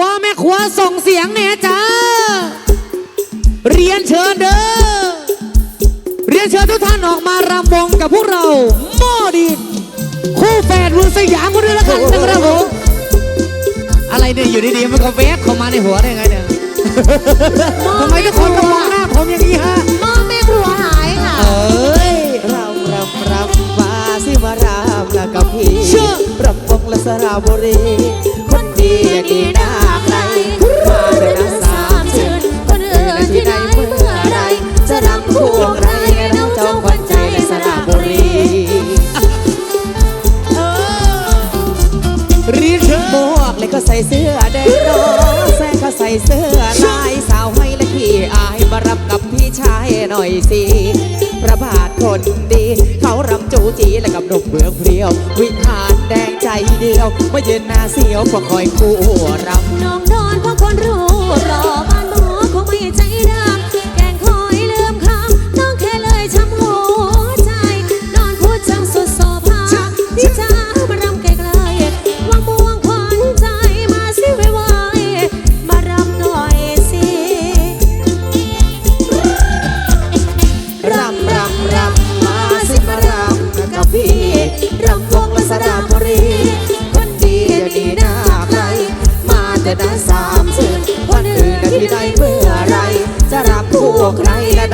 วาแม่ขวาส่งเสียงเนี่ยจ้า เรียนเชิญเด้อ เรียนเชิญทุกท่านออกมารำวงกับพวกเราหม้อดินคู่แฝดรุ่นสยามคนนี้ละกันนะครับผมอะไรเนี่ยอยู่ดีๆมันก็แวบเข้ามาในหัวได้ไงเนี่ยทำไมทุกคนต้องมองหน้าผมอย่างนี้ฮะมองแม่ครัวหายค่ะเอ้ยรำรำรำมาสิมารำแล้วกับพี่เชื่อรำวงและสระบุรีคนดีอย่างนี้น่ คู่ใครน้องเจ้าขวัญใจในสระบุรีรีเชิญหมวกเลยก็ใส่เสื้อแดงน้อแซงก็ใส่เสื้อลายสาวให้และพี่อายมารับกับพี่ชายหน่อยสิพระบาทคนดี เขารำจูจีและกับนกเบืองเพรียว วิหารแดงใจเดียวมายืนหน้าเสียวก็คอยคู่รำน้องนอนเพราะคนรู้รอบ้านหมอคงไม่ใจ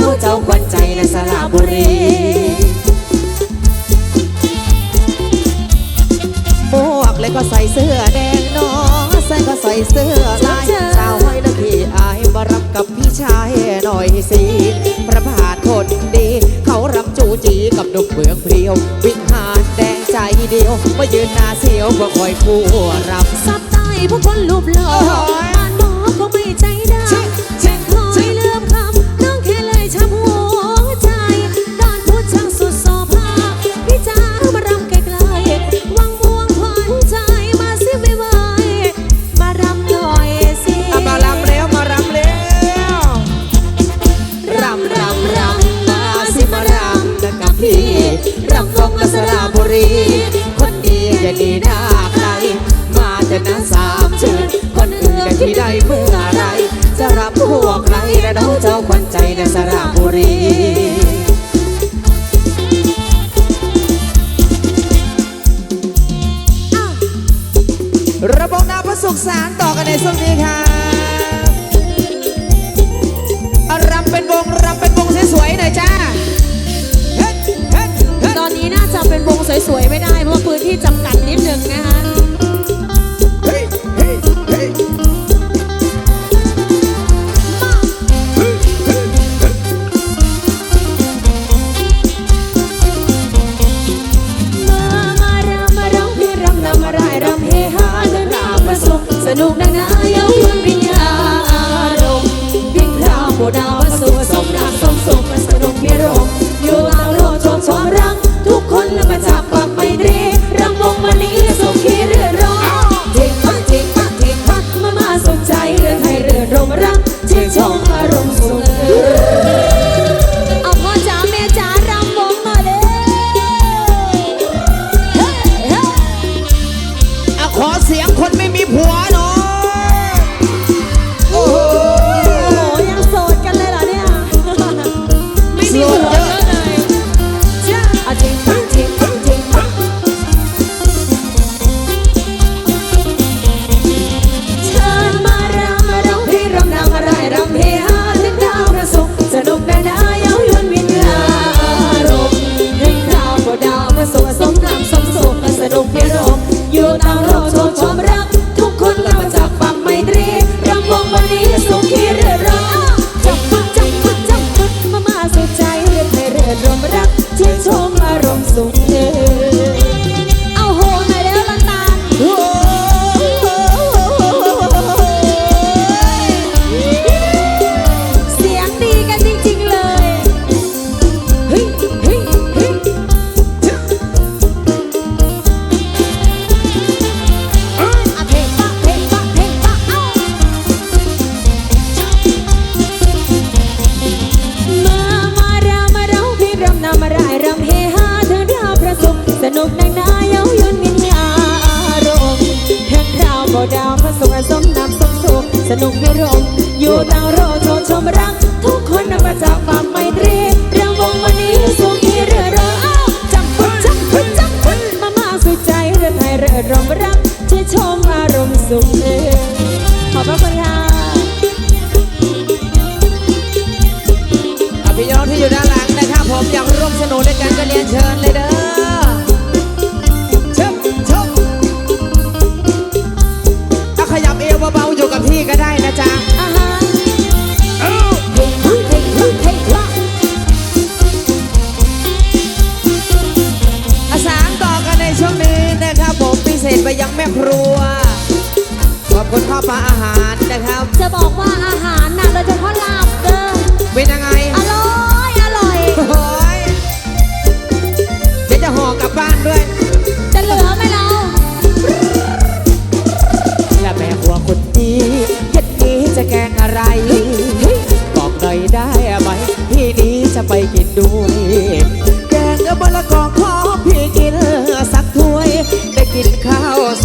รและน้เจ้าขวัญใจในสระบุรีหมวกเลยก็ใส่เสื้อแดงน้องใส่ก็ใส่เสื้อลายสาวให้และพี่อายมารับกับพี่ชายหน่อยสิพระบาทคนดี เขารำจูจีกับดกเบืองเพรียว วิหารแดงใจเดียวมายืนหน้าเสียวเพื่อคอยคู่รำสับตายพวกคนรูปหล่อ ดีอย่าดีหน้าใคร มาแต่นั้นสามชื่นคนอื่นและที่ใดเมื่อไรจะรับพวกใครและน้องเจ้าขวัญใจในสระบุรีระบบน้ำพระสุขสารต่อกันในช่วงนี้ครับอะรำเป็นวงรำเป็นวงสวยๆหน่อย เป็นวงสวยๆ ไม่ได้เพราะว่าพื้นที่จำกัดนิดนึงนะคะเฮ้ยเฮ้ยเฮ้ยมามารำมาร้องเพลงรำนำมาร่ายรำเฮฮาเดินรำมาสุขสนุกนักหนาเย้ายวนวิญญาณอารมณ์วิ่งพราวโบดาวมาสู่สมรักสมสุขมาสนุกมีรม ด้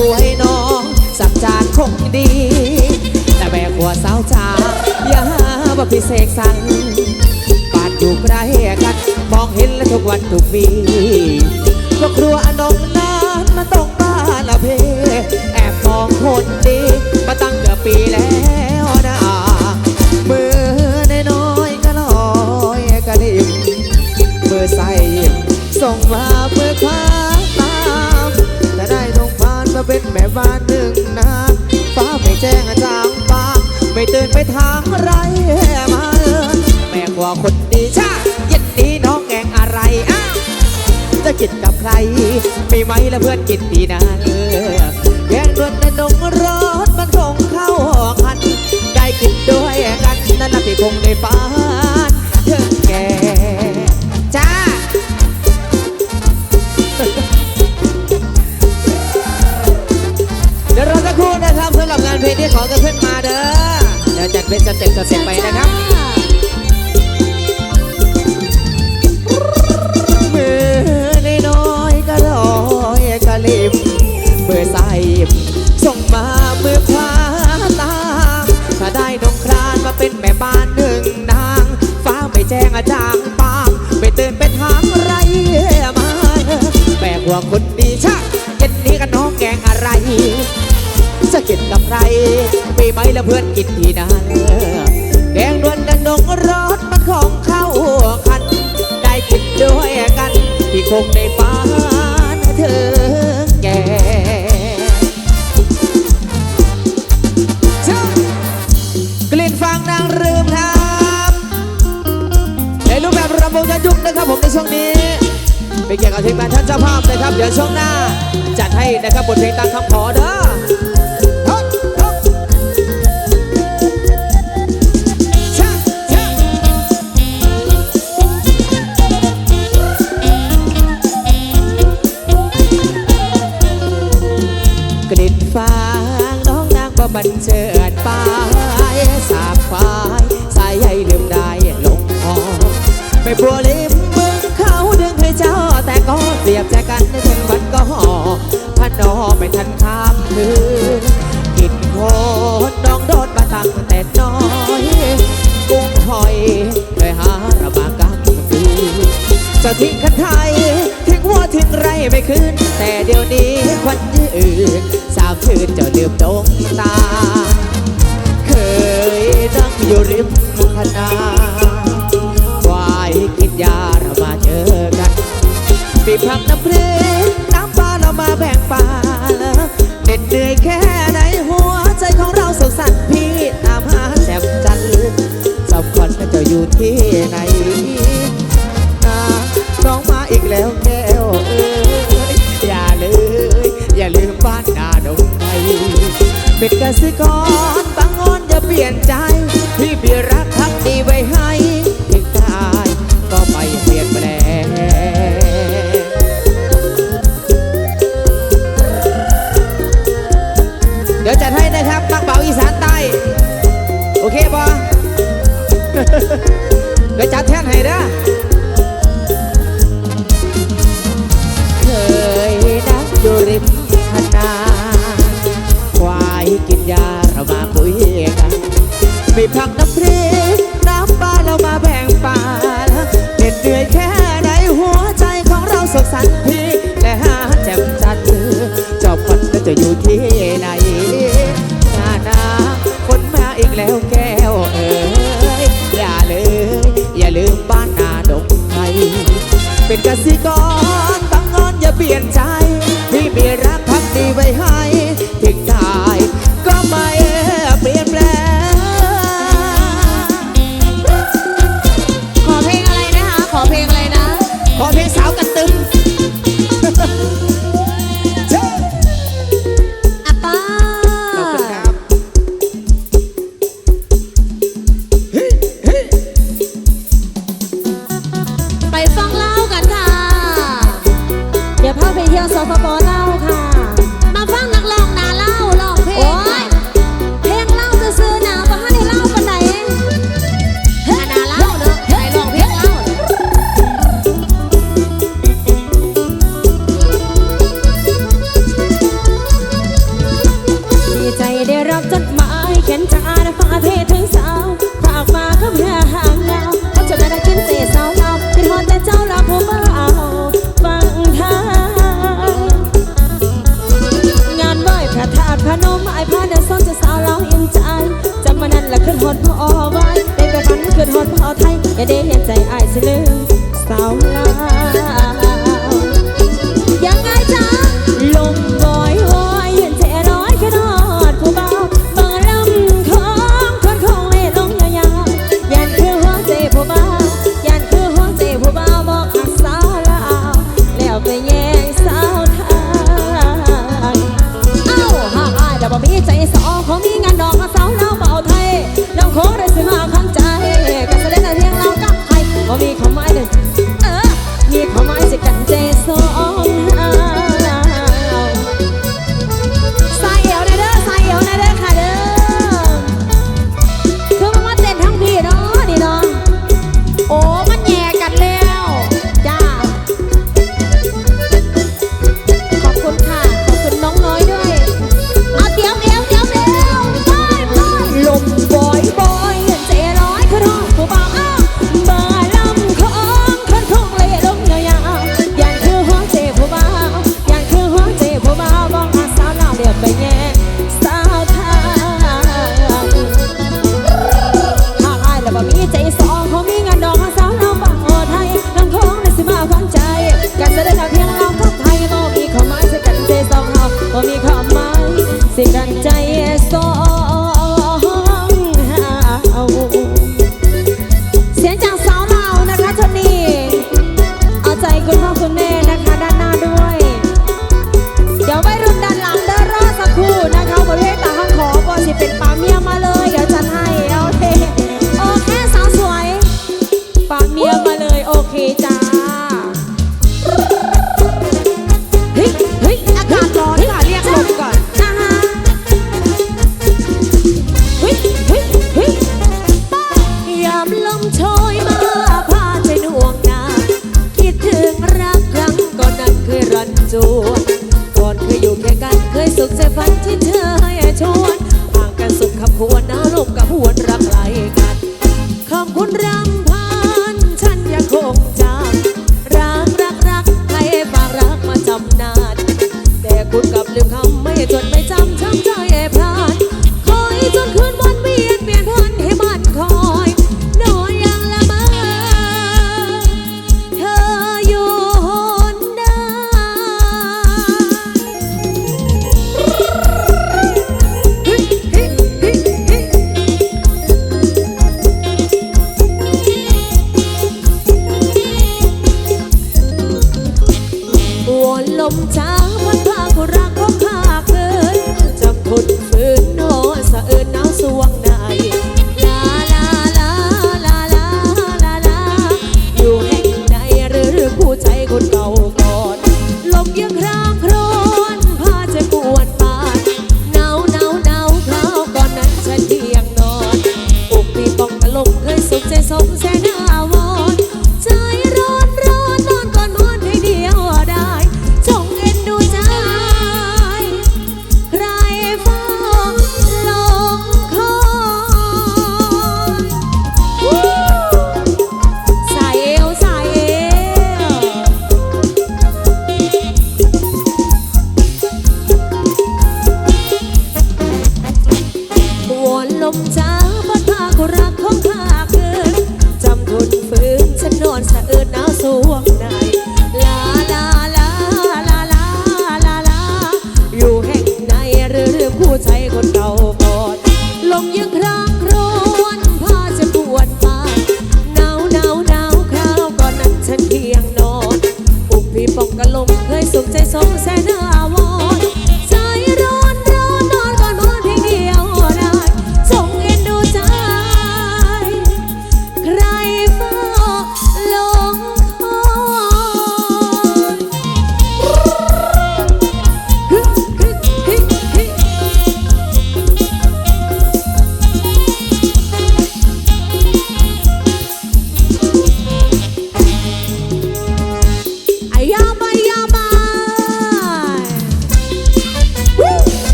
าวสวยน้องสักจานคงดี แต่แม่ครัวสาวจ๋าอย่าหาว่าพี่เสกสั่งบานอยู่ใกล้กันมองเห็นและทุกวันทุกวีก็ครัวอนงนานมาตรงบ้านละเพแอบมองคนดีมาตั้งเกือบปีแล้วนะมือน้อยก็ลอยกระดิ่มมือใส่ส่งมาเมื่อคว้า มาเป็นแม่บ้านหนึ่งนาฟ้าไม่แจ้งจางปาไม่ตื่นไปทางไรมาเออแม่กว่าคนดีชาเย็นดีน้องแกงอะไรอ้าจะกินกับใครไมีไหมและเพื่อนกินดีนะเออแกงดวนในนงรสมันคงเข้าคัน ได้กินด้วยกันนั่นละที่คงได้ฝัน จัดเสเต็ปสเต็ปไปนะครับมือน้อยก็ลอยกะลิมมือใส่ส่งมามือขวาตามถ้าได้นองครานมาเป็นแม่บ้านหนึ่งนาง ฟ้าไม่แจ้งอาจางปางไม่ตื่นเป็นทางไรมาแบกว่าคนดีชะเย็นนี้กันน้องแกงอะไรจะกินกับใครมีไหมแล้วเพื่อนกินที่นั่น คงได้ฝันเธอแก่กลิ่นฟางนางลืมครับในรูปแบบรำวงยันยุกนะครับผมในช่วงนี้เป็นเกี่ยรติกับทีมงานท่านเจ้าภาพนะครับ เดี๋ยวช่วงหน้า จัดให้นะครับบทเพลงตามคำขอเด้อ ไม่ทันข้ามคืนกินโคนน้องโดนมาตั้งแต่น้อย กุ้งหอยเคยหาระบากำคืนจะทิ้งคันไทย ทิ้งวัวทิ้งไรไม่คืน แต่เดี๋ยวนี้ควันยืนสาวคืนเจ้าดื่มดงตา เคยนั่งอยู่ริมคณะควายกินยาเรามาเจอกันปีพักน้ำพริกน้ำปลาเรามาแบ่งปัน เหน็ดเหนื่อยแค่ไหนหัวใจของเราสุขสันต์พี่ตามหาแจ่มจันทร์สำคัญว่าเจะอยู่ที่ไหนนะน้องมาอีกแล้วแก้วเอ้ยอย่าเลย อย่าลืมบ้านนาดงไทยเป็นกสิกรบางงอนอย่าเปลี่ยนใจ พี่พี่รักทักดีไว้ให้ từng phút ดพ่อไว้ได้แต่ฝันเกิดหอดพ่อไทยอย่าได้เห็น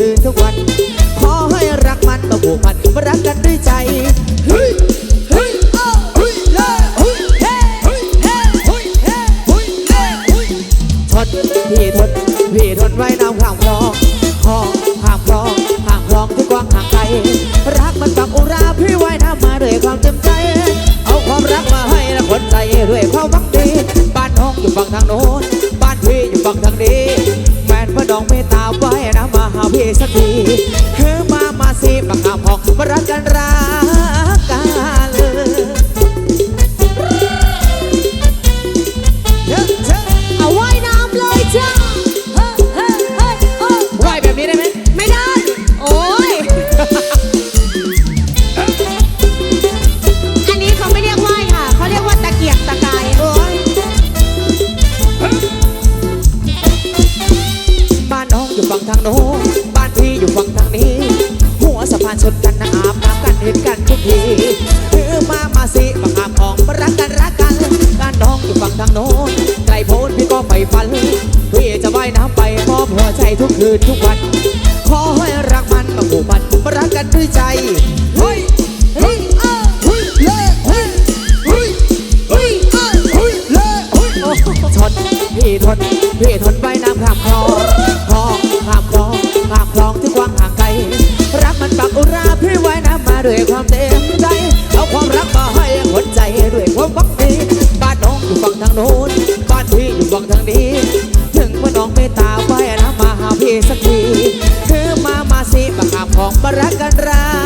ตื่นทุกวัน คืนทุกวัน ขอให้รักมันต้องผูกพันรักกันด้วยใจ มารักกันรา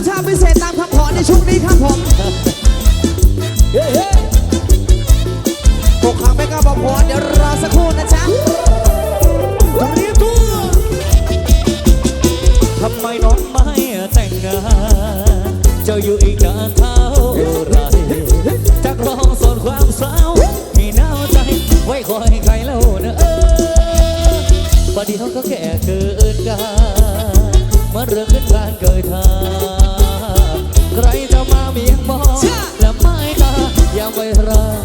ำชาพิเศษตามคำขอในช่วงนี้ครับผมเกครั้งไม่กล้พอเดี๋ยวรอสักครู่นะจ๊ะเทำไมน้องไมแต่งงานจะอยู่อีกนานเท่าไรจากลองสอนความสาวให้นาใจไว้คอยใครแล้วเนอะบัดนี้เขาก็แก่เกินกามาเรื่องขึ้นการเกิดทาง i'm Pajra